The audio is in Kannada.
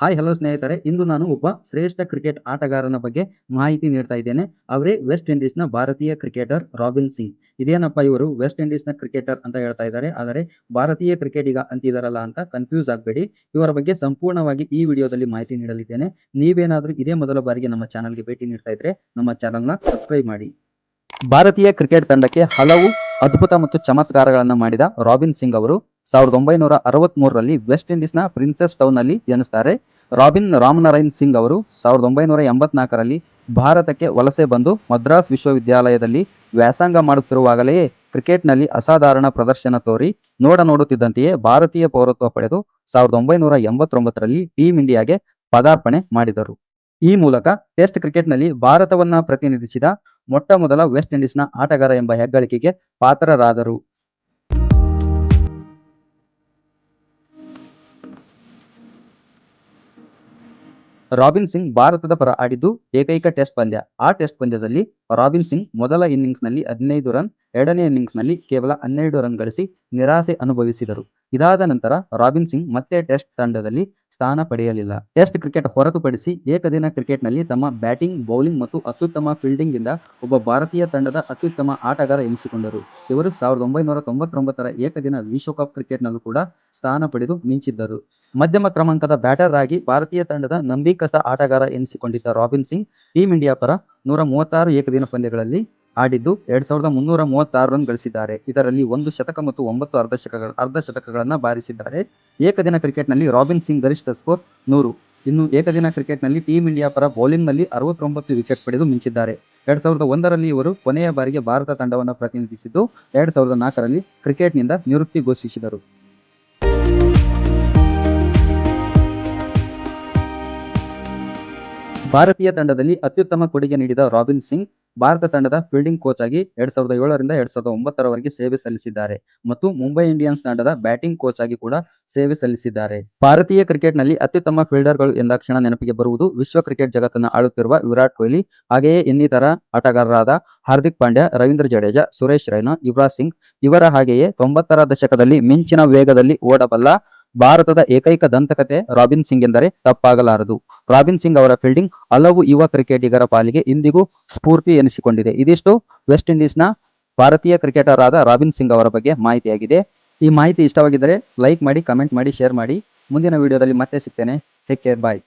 ಹಾಯ್ ಹಲೋ ಸ್ನೇಹಿತರೆ. ಇಂದು ನಾನು ಒಬ್ಬ ಶ್ರೇಷ್ಠ ಕ್ರಿಕೆಟ್ ಆಟಗಾರನ ಬಗ್ಗೆ ಮಾಹಿತಿ ನೀಡ್ತಾ ಇದ್ದೇನೆ. ಅವರೇ ವೆಸ್ಟ್ ಇಂಡೀಸ್ನ ಭಾರತೀಯ ಕ್ರಿಕೆಟರ್ ರಾಬಿನ್ ಸಿಂಗ್ ಇದೇನಪ್ಪ ಇವರು? ವೆಸ್ಟ್ ಇಂಡೀಸ್ನ ಕ್ರಿಕೆಟರ್ ಅಂತ ಹೇಳ್ತಾ ಇದ್ದಾರೆ. ಆದರೆ ಭಾರತೀಯ ಕ್ರಿಕೆಟಿಗ ಅಂತಿದಾರಲ್ಲ ಅಂತ ಕನ್ಫ್ಯೂಸ್ ಆಗಬೇಡಿ. ಇವರ ಬಗ್ಗೆ ಸಂಪೂರ್ಣವಾಗಿ ಈ ವಿಡಿಯೋದಲ್ಲಿ ಮಾಹಿತಿ ನೀಡಲಿದ್ದೇನೆ. ನೀವೇನಾದರೂ ಇದೇ ಮೊದಲ ಬಾರಿಗೆ ನಮ್ಮ ಚಾನಲ್ಗೆ ಭೇಟಿ ನೀಡ್ತಾ ಇದ್ರೆ ನಮ್ಮ ಚಾನಲ್ನ ಸಬ್ಸ್ಕ್ರೈಬ್ ಮಾಡಿ. ಭಾರತೀಯ ಕ್ರಿಕೆಟ್ ತಂಡಕ್ಕೆ ಹಲವು ಅದ್ಭುತ ಮತ್ತು ಚಮತ್ಕಾರಗಳನ್ನು ಮಾಡಿದ ರಾಬಿನ್ ಸಿಂಗ್ ಅವರು ಸಾವಿರದ ಒಂಬೈನೂರ ಅರವತ್ಮೂರರಲ್ಲಿ ವೆಸ್ಟ್ ಇಂಡೀಸ್ನ ಪ್ರಿನ್ಸೆಸ್ ಟೌನ್ನಲ್ಲಿ ಜನಿಸ್ತಾರೆ. ರಾಬಿನ್ ರಾಮನಾರಾಯಣ್ ಸಿಂಗ್ ಅವರು ಸಾವಿರದ ಒಂಬೈನೂರ ಎಂಬತ್ನಾಲ್ಕರಲ್ಲಿ ಭಾರತಕ್ಕೆ ವಲಸೆ ಬಂದು ಮದ್ರಾಸ್ ವಿಶ್ವವಿದ್ಯಾಲಯದಲ್ಲಿ ವ್ಯಾಸಂಗ ಮಾಡುತ್ತಿರುವಾಗಲೇ ಕ್ರಿಕೆಟ್ನಲ್ಲಿ ಅಸಾಧಾರಣ ಪ್ರದರ್ಶನ ತೋರಿ ನೋಡ ನೋಡುತ್ತಿದ್ದಂತೆಯೇ ಭಾರತೀಯ ಪೌರತ್ವ ಪಡೆದು ಸಾವಿರದ ಒಂಬೈನೂರ ಎಂಬತ್ತೊಂಬತ್ತರಲ್ಲಿ ಟೀಂ ಇಂಡಿಯಾಗೆ ಪದಾರ್ಪಣೆ ಮಾಡಿದರು. ಈ ಮೂಲಕ ಟೆಸ್ಟ್ ಕ್ರಿಕೆಟ್ನಲ್ಲಿ ಭಾರತವನ್ನ ಪ್ರತಿನಿಧಿಸಿದ ಮೊಟ್ಟ ಮೊದಲ ವೆಸ್ಟ್ ಇಂಡೀಸ್ನ ಆಟಗಾರ ಎಂಬ ಹೆಗ್ಗಳಿಕೆಗೆ ಪಾತ್ರರಾದರು. ರಾಬಿನ್ ಸಿಂಗ್ ಭಾರತದ ಪರ ಆಡಿದ್ದು ಏಕೈಕ ಟೆಸ್ಟ್ ಪಂದ್ಯ. ಆ ಟೆಸ್ಟ್ ಪಂದ್ಯದಲ್ಲಿ ರಾಬಿನ್ ಸಿಂಗ್ ಮೊದಲ ಇನ್ನಿಂಗ್ಸ್ನಲ್ಲಿ ಹದಿನೈದು ರನ್, ಎರಡನೇ ಇನ್ನಿಂಗ್ಸ್ನಲ್ಲಿ ಕೇವಲ ಹನ್ನೆರಡು ರನ್ ಗಳಿಸಿ ನಿರಾಸೆ ಅನುಭವಿಸಿದರು. ಇದಾದ ನಂತರ ರಾಬಿನ್ ಸಿಂಗ್ ಮತ್ತೆ ಟೆಸ್ಟ್ ತಂಡದಲ್ಲಿ ಸ್ಥಾನ ಪಡೆಯಲಿಲ್ಲ. ಟೆಸ್ಟ್ ಕ್ರಿಕೆಟ್ ಹೊರತುಪಡಿಸಿ ಏಕದಿನ ಕ್ರಿಕೆಟ್ನಲ್ಲಿ ತಮ್ಮ ಬ್ಯಾಟಿಂಗ್, ಬೌಲಿಂಗ್ ಮತ್ತು ಅತ್ಯುತ್ತಮ ಫೀಲ್ಡಿಂಗ್ನಿಂದ ಒಬ್ಬ ಭಾರತೀಯ ತಂಡದ ಅತ್ಯುತ್ತಮ ಆಟಗಾರ ಎನಿಸಿಕೊಂಡರು. ಇವರು ಸಾವಿರದ ಒಂಬೈನೂರ ತೊಂಬತ್ತೊಂಬತ್ತರ ಏಕದಿನ ವಿಶ್ವಕಪ್ ಕ್ರಿಕೆಟ್ನಲ್ಲೂ ಕೂಡ ಸ್ಥಾನ ಪಡೆದು ಮಿಂಚಿದ್ದರು. ಮಧ್ಯಮ ಕ್ರಮಾಂಕದ ಬ್ಯಾಟರ್ ಆಗಿ ಭಾರತೀಯ ತಂಡದ ನಂಬಿಕಸ ಆಟಗಾರ ಎನಿಸಿಕೊಂಡಿದ್ದ ರಾಬಿನ್ ಸಿಂಗ್ ಟೀಂ ಇಂಡಿಯಾ ಪರ ನೂರ ಮೂವತ್ತಾರು ಏಕದಿನ ಪಂದ್ಯಗಳಲ್ಲಿ ಆಡಿದ್ದು ಎರಡ್ ಸಾವಿರದ ಮುನ್ನೂರ ಮೂವತ್ತಾರು ರನ್ ಗಳಿಸಿದ್ದಾರೆ. ಇದರಲ್ಲಿ ಒಂದು ಶತಕ ಮತ್ತು ಒಂಬತ್ತು ಅರ್ಧಶತಕ ಅರ್ಧ ಶತಕಗಳನ್ನು ಬಾರಿಸಿದ್ದಾರೆ. ಏಕದಿನ ಕ್ರಿಕೆಟ್ನಲ್ಲಿ ರಾಬಿನ್ ಸಿಂಗ್ ಗರಿಷ್ಠ ಸ್ಕೋರ್ ನೂರು. ಇನ್ನು ಏಕದಿನ ಕ್ರಿಕೆಟ್ನಲ್ಲಿ ಟೀಂ ಇಂಡಿಯಾ ಪರ ಬೌಲಿಂಗ್ನಲ್ಲಿ ಅರವತ್ತೊಂಬತ್ತು ವಿಕೆಟ್ ಪಡೆದು ಮಿಂಚಿದ್ದಾರೆ. ಎರಡ್ ಸಾವಿರದ ಒಂದರಲ್ಲಿ ಇವರು ಕೊನೆಯ ಬಾರಿಗೆ ಭಾರತ ತಂಡವನ್ನು ಪ್ರತಿನಿಧಿಸಿದ್ದು, ಎರಡ್ ಸಾವಿರದ ನಾಲ್ಕರಲ್ಲಿ ಕ್ರಿಕೆಟ್ನಿಂದ ನಿವೃತ್ತಿ ಘೋಷಿಸಿದರು. ಭಾರತೀಯ ತಂಡದಲ್ಲಿ ಅತ್ಯುತ್ತಮ ಕೊಡುಗೆ ನೀಡಿದ ರಾಬಿನ್ ಸಿಂಗ್, ಭಾರತ ತಂಡದ ಫೀಲ್ಡಿಂಗ್ ಕೋಚ್ ಆಗಿ ಎರಡ್ ಸಾವಿರದ ಏಳರಿಂದ ಎರಡ್ ಸಾವಿರದ ಒಂಬತ್ತರವರೆಗೆ ಸೇವೆ ಸಲ್ಲಿಸಿದ್ದಾರೆ ಮತ್ತು ಮುಂಬೈ ಇಂಡಿಯನ್ಸ್ ತಂಡದ ಬ್ಯಾಟಿಂಗ್ ಕೋಚ್ ಆಗಿ ಕೂಡ ಸೇವೆ ಸಲ್ಲಿಸಿದ್ದಾರೆ. ಭಾರತೀಯ ಕ್ರಿಕೆಟ್ನಲ್ಲಿ ಅತ್ಯುತ್ತಮ ಫೀಲ್ಡರ್ಗಳು ಎಂದಾಕ್ಷಣ ನೆನಪಿಗೆ ಬರುವುದು ವಿಶ್ವ ಕ್ರಿಕೆಟ್ ಜಗತ್ತನ್ನು ಆಳುತ್ತಿರುವ ವಿರಾಟ್ ಕೊಹ್ಲಿ, ಹಾಗೆಯೇ ಇನ್ನಿತರ ಆಟಗಾರರಾದ ಹಾರ್ದಿಕ್ ಪಾಂಡ್ಯ, ರವೀಂದ್ರ ಜಡೇಜಾ, ಸುರೇಶ್ ರೈನಾ, ಯುವರಾಜ್ ಸಿಂಗ್ ಇವರ ಹಾಗೆಯೇ ತೊಂಬತ್ತರ ದಶಕದಲ್ಲಿ ಮಿಂಚಿನ ವೇಗದಲ್ಲಿ ಓಡಬಲ್ಲ ಭಾರತದ ಏಕೈಕ ದಂತಕತೆ ರಾಬಿನ್ ಸಿಂಗ್ ಎಂದರೆ ತಪ್ಪಾಗಲಾರದು. ರಾಬಿನ್ ಸಿಂಗ್ ಅವರ ಫೀಲ್ಡಿಂಗ್ ಹಲವು ಯುವ ಕ್ರಿಕೆಟಿಗರ ಪಾಲಿಗೆ ಇಂದಿಗೂ ಸ್ಫೂರ್ತಿ ಎನಿಸಿಕೊಂಡಿದೆ. ಇದಿಷ್ಟು ವೆಸ್ಟ್ ಇಂಡೀಸ್ನ ಭಾರತೀಯ ಕ್ರಿಕೆಟರ್ ಆದ ರಾಬಿನ್ ಸಿಂಗ್ ಅವರ ಬಗ್ಗೆ ಮಾಹಿತಿಯಾಗಿದೆ. ಈ ಮಾಹಿತಿ ಇಷ್ಟವಾಗಿದ್ದರೆ ಲೈಕ್ ಮಾಡಿ, ಕಮೆಂಟ್ ಮಾಡಿ, ಶೇರ್ ಮಾಡಿ. ಮುಂದಿನ ವಿಡಿಯೋದಲ್ಲಿ ಮತ್ತೆ ಸಿಗ್ತೇನೆ. Take care, bye.